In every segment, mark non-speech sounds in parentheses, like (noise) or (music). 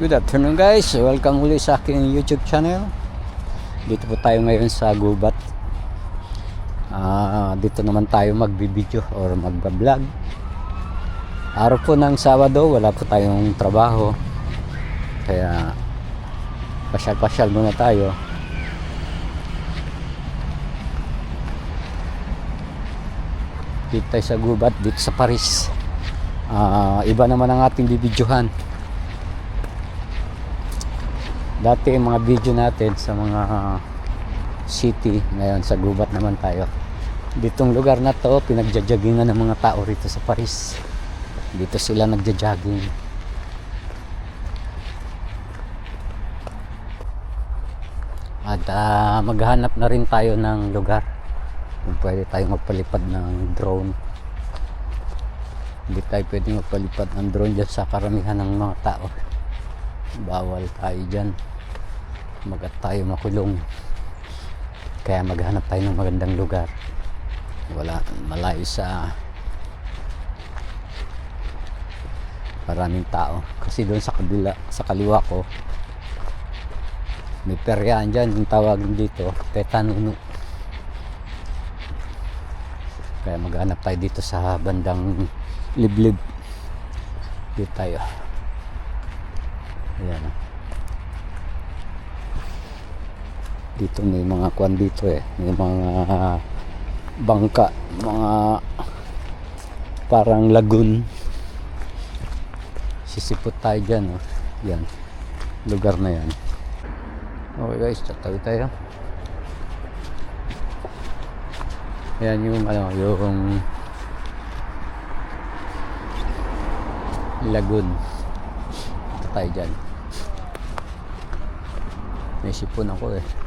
Good afternoon guys, welcome uli sa aking YouTube channel. Dito po tayo ngayon sa Gubat. Ah, Dito naman tayo magbibideo or magbablog. Araw po ng Sabado, wala po tayong trabaho. Kaya pasyal-pasyal muna tayo. Dito tayo sa Gubat, dito sa Paris. Ah, Iba naman ang ating bibidyohan dati yung mga video natin sa mga city ngayon sa gubat naman tayo. Ditong lugar na to pinagjajagingan ng mga tao rito sa Paris. Dito sila nagjajogging. At ah, maghanap na rin tayo ng lugar kung pwede tayo magpalipad ng drone. Hindi tayo pwede magpalipad ng drone dyan sa karamihan ng mga tao. Bawal tayo dyan magat tayo makulong. Kaya maghanap tayo ng magandang lugar. Wala malayo sa maraming tao. Kasi doon sa kabila sa kaliwa ko may peryahan dyan yung tawag dito tetanuno kaya maghanap tayo dito sa bandang liblib. Dito tayo ayan oh. Dito may mga kwan dito eh. May mga bangka mga parang lagoon. Sisipot tayo dyan oh. yan. Lugar na yan. Okay guys. Tatawid tayo. Yan yung ano yung lagoon. Ito tayo dyan. May sipon ako eh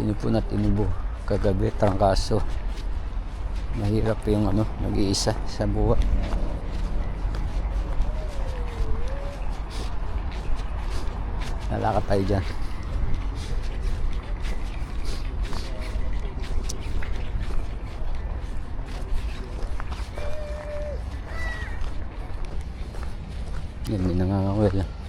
sinipon at inubo kagabi trangkaso. Mahirap yung ano nag-iisa sa buwan lalakad tayo dyan. Yan may nangangawil haba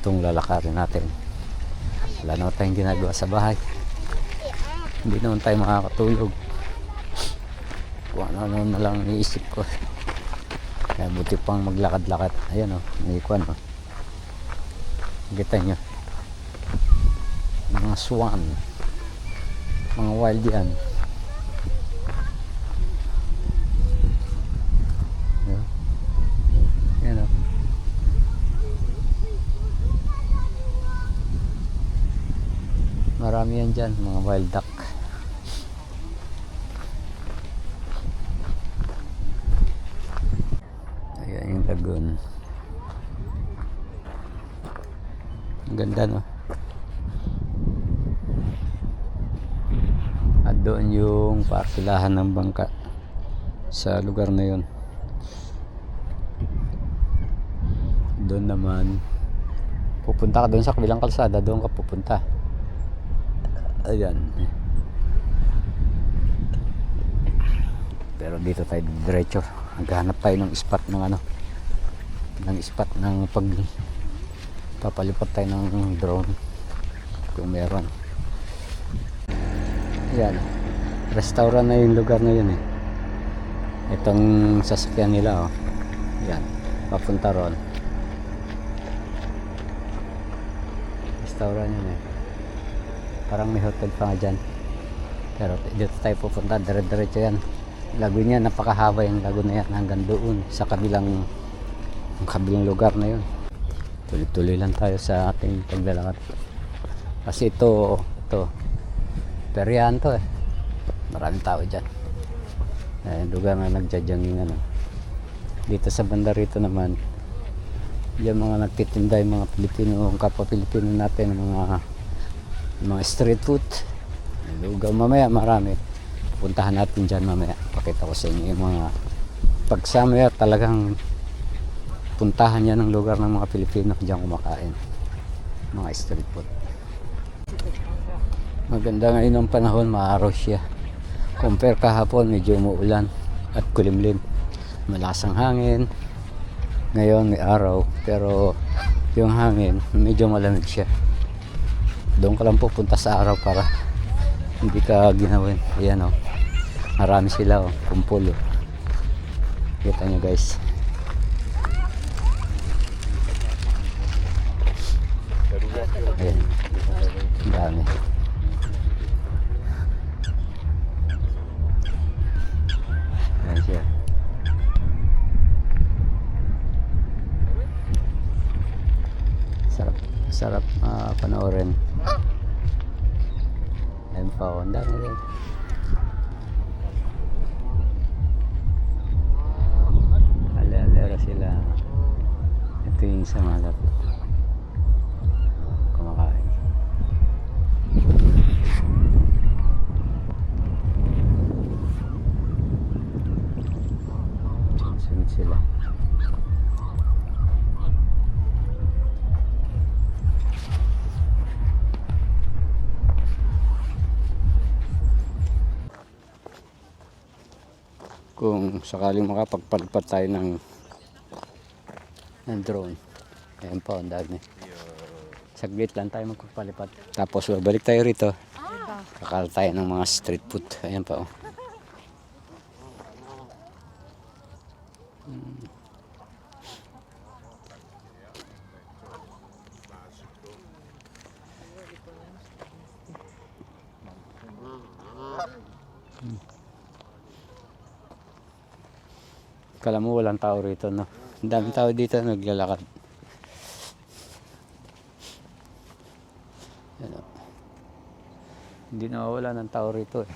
itong lalakarin natin. Wala naman tayong ginagawa sa bahay. Hindi naman tayo makakatulog. Kung ano ano na lang iniisip ko. Kaya buti pang maglakad-lakad. Ayan o may kwan o kita nyo. Mga swan. Mga wild yan Ayan. Ayan o Marami yan dyan, mga wild duck. Ayan yung lagoon. Ang ganda no? At doon yung parkilahan ng bangka sa lugar na yun. Doon naman pupunta ka doon sa kabilang kalsada, doon ka pupunta ayan. Pero dito tayo diretso. Naghahanap tayo ng spot ng ano ng spot ng pag papalipat tayo ng drone. Kung meron. Ayan. Restaurant na yung lugar na yun eh. Itong sasakyan nila oh. Ayan. Papunta ron. Restaurant yun eh parang may hotel pa nga dyan. Pero dito tayo pupunta dire-diretso yan. Lago niya napakahaba yung lago na yan hanggang doon sa kabilang ang kabilang lugar na yun. Tuloy-tuloy lang tayo sa ating paglalakad. Kasi ito ito peryahan to eh. Maraming tao dyan. Eh, lugar na nagjadyang yung ano. Dito sa banda rito naman Yung mga nagtitinda yung mga Pilipino, kapwa Pilipino natin, mga mga street food. Lugaw mamaya, marami. Puntahan natin dyan mamaya. Pakita ko sa inyo yung mga pag summer talagang puntahan yan ng lugar ng mga Pilipino diyan kumakain. Mga street food. Maganda ngayon ang panahon, maaraw siya. Compare kahapon, medyo umuulan at kulimlim. Malasang hangin. Ngayon may araw, pero yung hangin, medyo malamig siya. Doon ka lang pupunta sa araw para hindi ka ginawin. Ayan o. Marami sila o. Kumpulo. Kita nyo guys. Ayan. Dami. Sarap, sarap ah, panoorin. Pa oh, ang dami rin. Ale-alera sila. Ito yung sa malap. Kumakain. Sunod sila. Kung sakaling makapagpalipad tayo ng ng drone. Ayan po, ang dami. Saglit lang tayo magpapalipad. Tapos babalik tayo rito. Kakala tayo ng mga street food. Ayan pa oh. Kala mo walang tao rito, no? Ang daming tao dito naglalakad. Yan, oh. Hindi nawawala ng tao rito eh.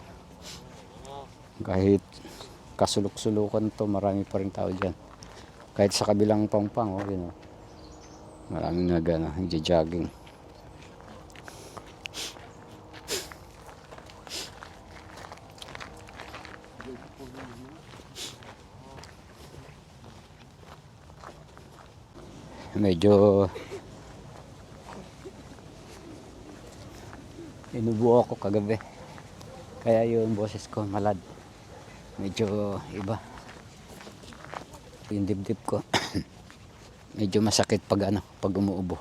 Kahit kasulok-sulukan to, marami pa rin tao dyan. Kahit sa kabilang pangpang, oh, yun oh. Maraming nag, ano. Medyo inubo ako kagabi. Kaya yung boses ko malad. Medyo iba. Yung dibdib ko (clears throat) medyo masakit pag ano pag umuubo.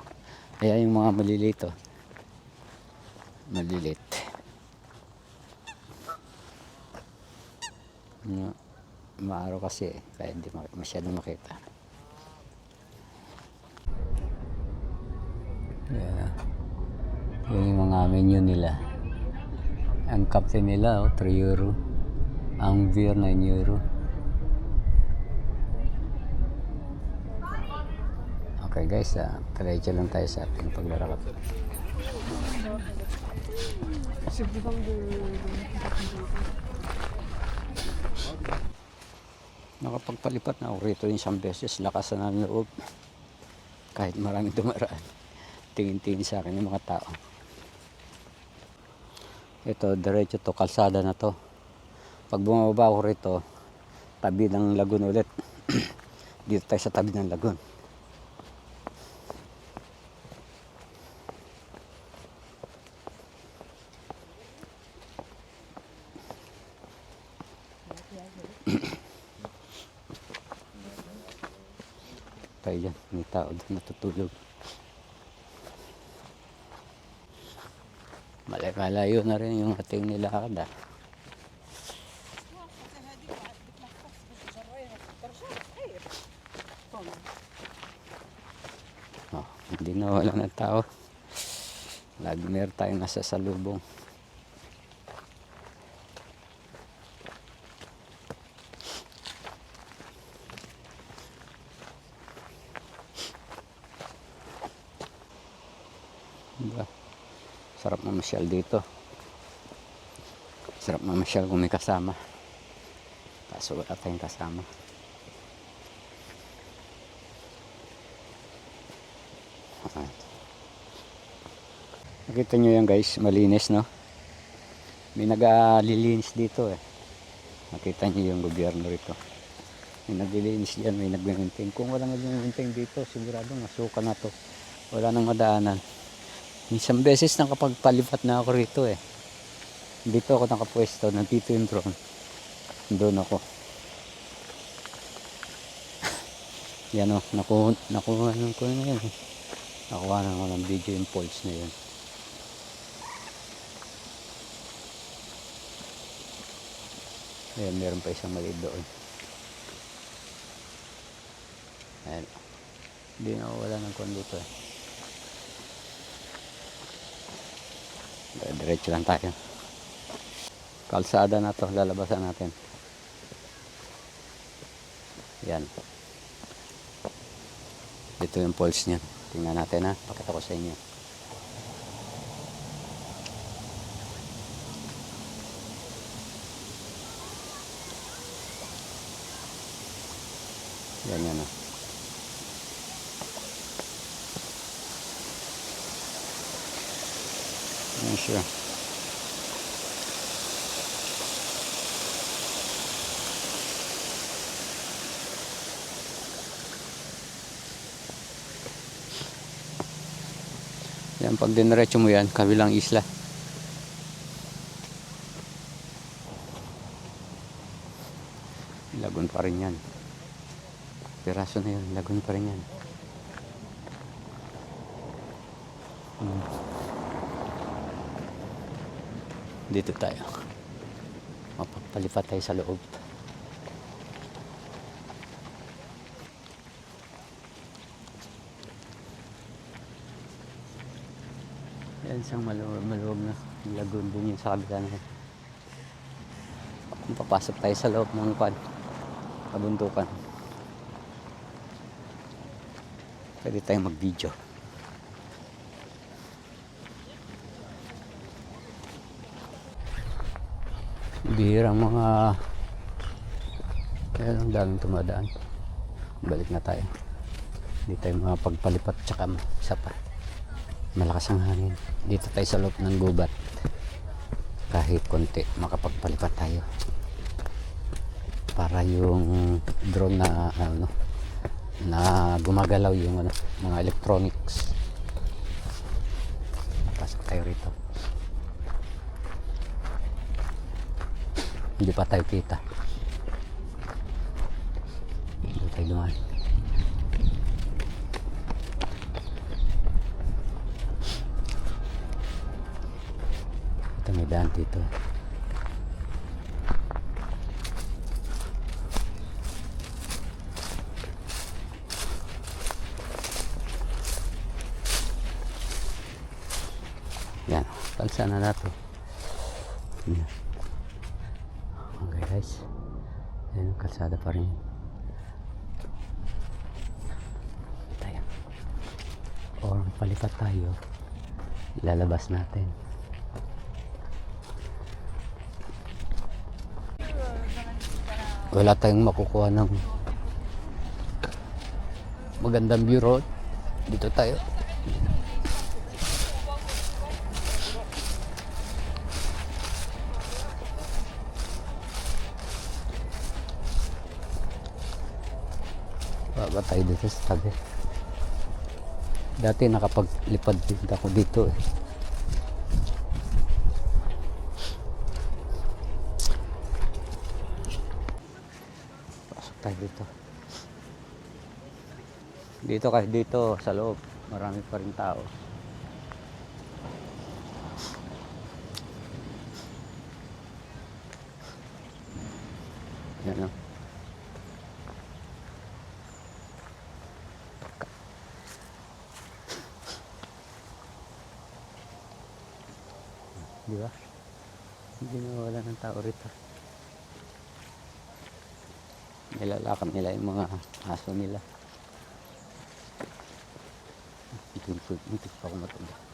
Kaya yung mga malilito malilit Ma- maaraw kasi eh, kaya hindi ma- masyado makita Yeah. Yun yung mga menu nila. Ang captain nila, oh, 3 euro. Ang beer, 9 euro. Okay guys, ah, diretso lang tayo sa ating paglalakad. Nakapagpalipat na ako rito isang beses. Lakas na ng loob. Kahit maraming dumaraan tingin-tingin sa akin yung mga tao. Ito, diretso to, kalsada na to. Pag bumaba ako rito, tabi ng lagun ulit. (clears throat) Dito tayo sa tabi ng lagun. (clears throat) tayo dyan, may tao doon natutulog. Malay-malayo na rin yung ating nilakad ah. Oh, hindi na wala ng tao. Lagi meron tayong nasa salubong. Diba? Sarap mamasyal dito. Sarap mamasyal kung may kasama. Kaso wala tayong kasama. Ah. Nakita nyo yan guys, malinis no? May naglilinis dito eh. Nakita nyo yung gobyerno rito. May naglilinis dyan, may nagmiminting. Kung walang nagmiminting dito, sigurado masuka na to. Wala nang madaanan. Isang beses nakapagpalipat na ako rito eh. Dito ako nakapwesto, nandito yung drone. Doon ako. (laughs) Yan o, nakuha, nakuha ko na yan. eh. Nakuha na ako ng video impulse na yun. Ayan, meron pa isang maliit doon. Ayan. Hindi na wala ng kwan dito eh. Diretso lang tayo. Kalsada na to, lalabasan natin. Yan. Ito yung pulse niya. Tingnan natin ha. Pakita ko sa inyo. Yan yan o. Yan siya. Yan, pag diniretso mo yan, kabilang isla. Lagun pa rin yan. Piraso na yun, lagun pa rin yan. Dito tayo. Mapapalipat tayo sa loob. Yan isang maluwag, maluwag na lagoon din yung sa kabila na yan. Papasok tayo sa loob ng kwan, kabuntukan. Pwede tayong mag-video. Bihirang mga kaya lang daming tumadaan. Balik na tayo. Hindi tayo mga pagpalipat tsaka isa pa. Malakas ang hangin. Dito tayo sa loob ng gubat. Kahit konti makapagpalipat tayo. Para yung drone na ano na gumagalaw yung ano, mga electronics. Pasok tayo rito. Hindi pa tayo kita. Hindi tayo dumaan. Ito may daan dito. Yan, palsa na nato. Yan. Okay guys. Yan ang kalsada pa rin. Tayo. Or palipat tayo. Ilalabas natin. Wala tayong makukuha ng magandang view road. Dito tayo. Baba tayo dito sa tabi. Dati nakapaglipad din ako dito eh. Pasok tayo dito. Dito kahit dito sa loob, marami pa rin tao. Yan o. Di ba? Hindi na wala ng tao rito. Nilalakad nila yung mga aso nila. Ito, ito pa ako matanda.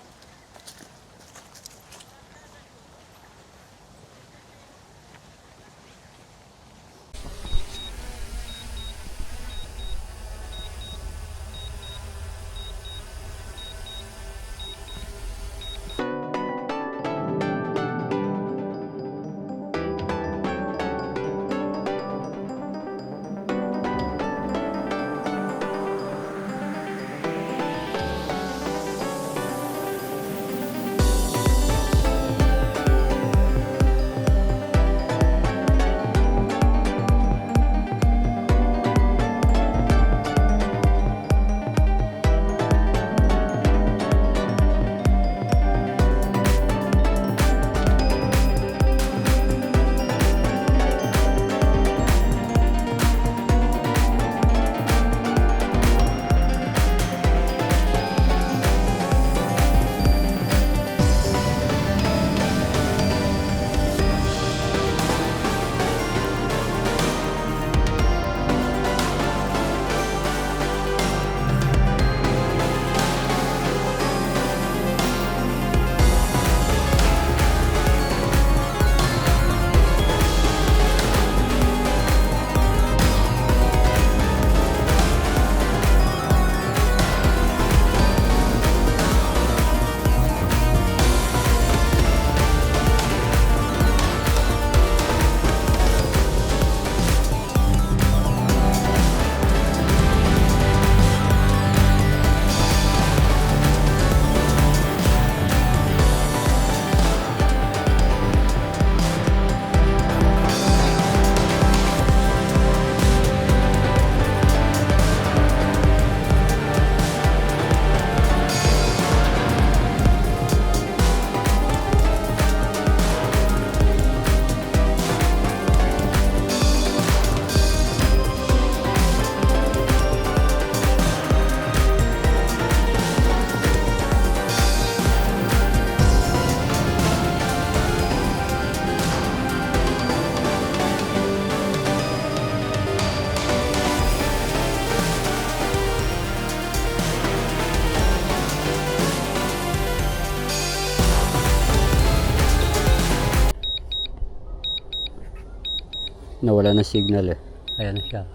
Nawala ng signal eh. Ayan na siya.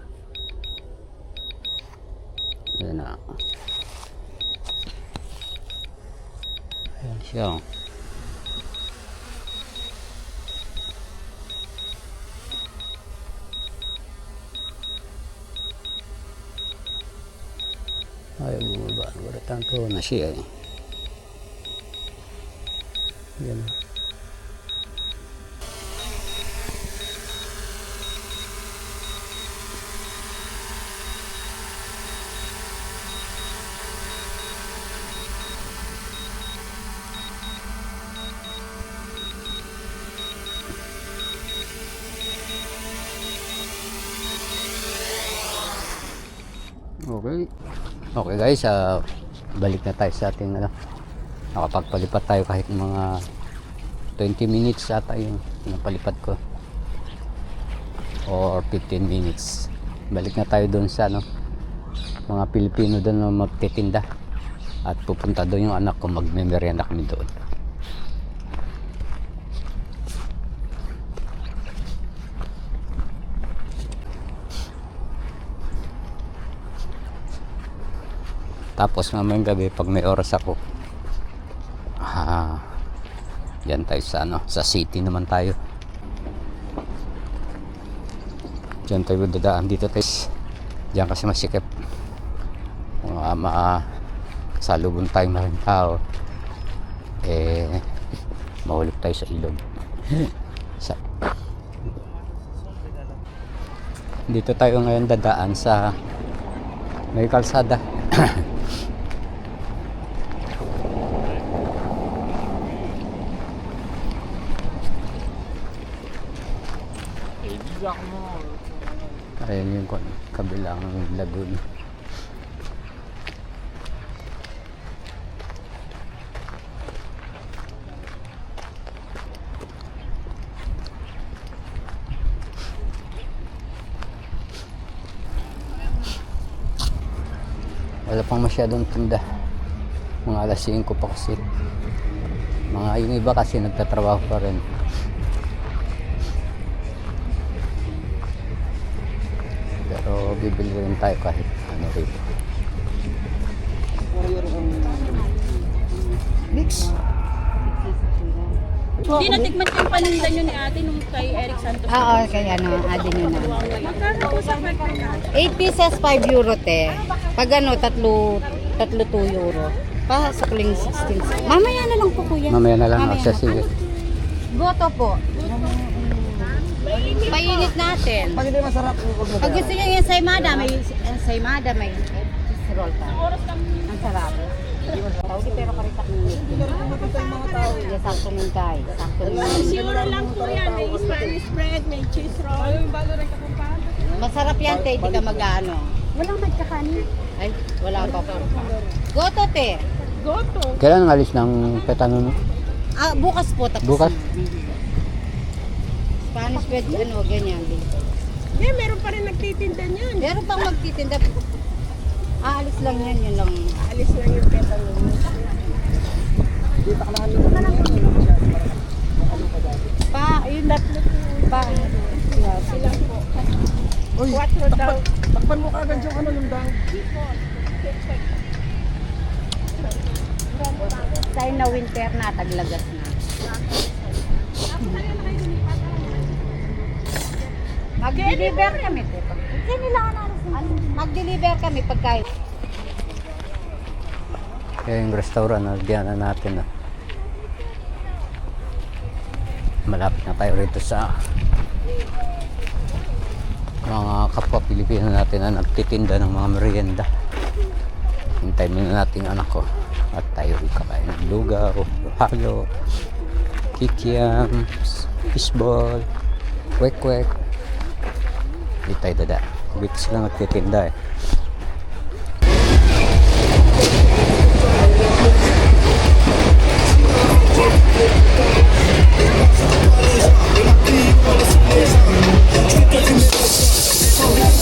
Ayan na. Ayan siya. Ay, bumaba. Wala tanto na siya eh. Ayan. Okay. Okay guys, ah, balik na tayo sa ating ano. Nakapagpalipat tayo kahit mga 20 minutes ata yung napalipat ko. Or 15 minutes. Balik na tayo doon sa ano, mga Pilipino doon magtitinda. At pupunta doon yung anak ko, magmemeryenda kami doon. Tapos mamayang gabi pag may oras ako. Ah, diyan tayo sa ano, sa city naman tayo. Diyan tayo dadaan dito tayo. Diyan kasi masikip. Mga ma salubong tayong maraming tao. Eh, mahulog tayo sa ilog. (laughs) sa, dito tayo ngayon dadaan sa may kalsada. (clears throat) Ayan yung kon- kabilang lagoon. Wala pang masyadong tinda. Mga alas 5 pa kasi. Mga yung iba kasi nagtatrabaho pa rin. Pero bibili rin tayo kahit ano rito. Mix. Hindi natikman yung paninda nyo ni ate nung kay Eric Santos. Oo, kaya ano, adin yun na. Magkano po sa kwenta 8 pieces, 5 euro te. Pag ano, tatlo, tatlo 2 euro. Pa, sa kuling 16. Mamaya na lang po kuya. Mamaya na lang. Mamaya Mamaya na. sige. Goto po. Painit natin. Pag hindi masarap, huwag mo Pag gusto niyo yung saymada, may saymada, may roll pa. Ang sarap. Tawag pero karita ng Yes, sakto nun kay. Sakto nun. Siguro lang po yan. May Spanish bread, may cheese roll. Masarap yan, te. Hindi ka mag-ano. Walang magkakanin. Ay, wala pa po. Goto, te. Goto. Kailan ang alis ng petano? Ah, bukas po. Tapos Bukas? Spanish bread, ano, ganyan dito. Eh, meron pa rin nagtitinda niyan. Meron pang magtitinda. Aalis lang yan, yun lang. Alis lang yung peta mo. Pa, yun dat. Pa, yeah, Sila po. Uy, Quattro daw. takpan mo kagad yung ano yung dang. Sign na winter na, taglagas na. Mag-deliver kami. te. Pag- Ano, Mag-deliver kami pagka Kaya yung restaurant, nalagyan na natin. ah. Malapit na tayo rito sa mga kapwa Pilipino natin na nagtitinda ng mga merienda. Hintay muna natin anak ko. At tayo kakain ng lugaw, halo, kikiam, fishball, kwek-kwek. Hindi tayo dada. Dito sila nagtitinda eh. on était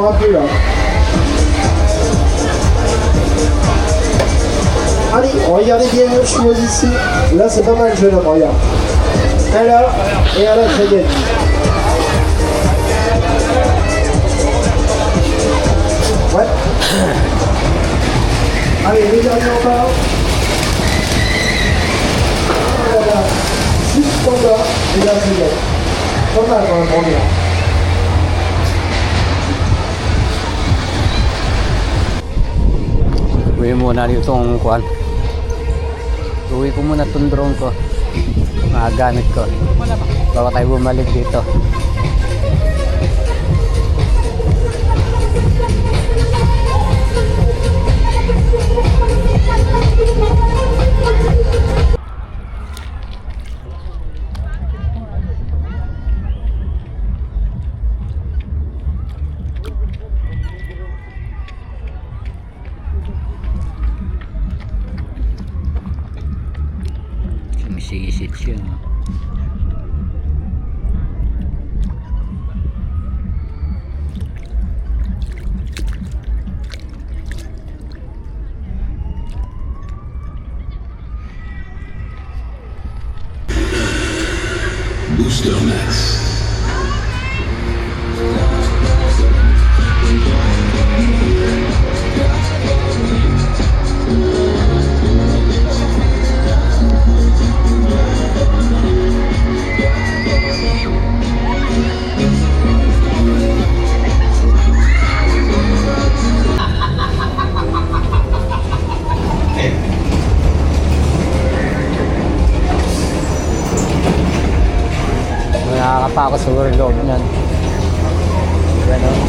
un peu là. Allez, regardez bien choses ici. Là, c'est pas mal, jeune homme, regarde. Et là, et à la très bien. Ouais. Allez, les derniers en bas. Juste en bas, et là, c'est bien. Pas mal quand même, Uwi muna itong kuan. Uwi ko muna itong drone ko. Mga gamit ko. Bago tayo bumalik dito. Who's still next? Nakakapa ako yung loob niyan. Ganon.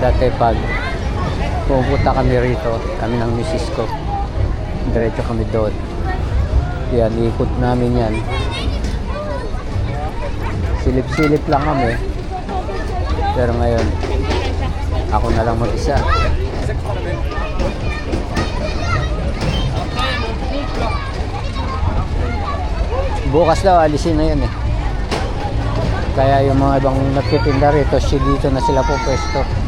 Dati pag pupunta kami rito, kami ng misis ko. Diretso kami doon. Yan, ikot namin yan. Silip-silip lang kami. Pero ngayon, ako na lang mag-isa. Bukas daw, alisin na yun eh. Kaya yung mga ibang nagtitinda rito, dito na sila po pwesto.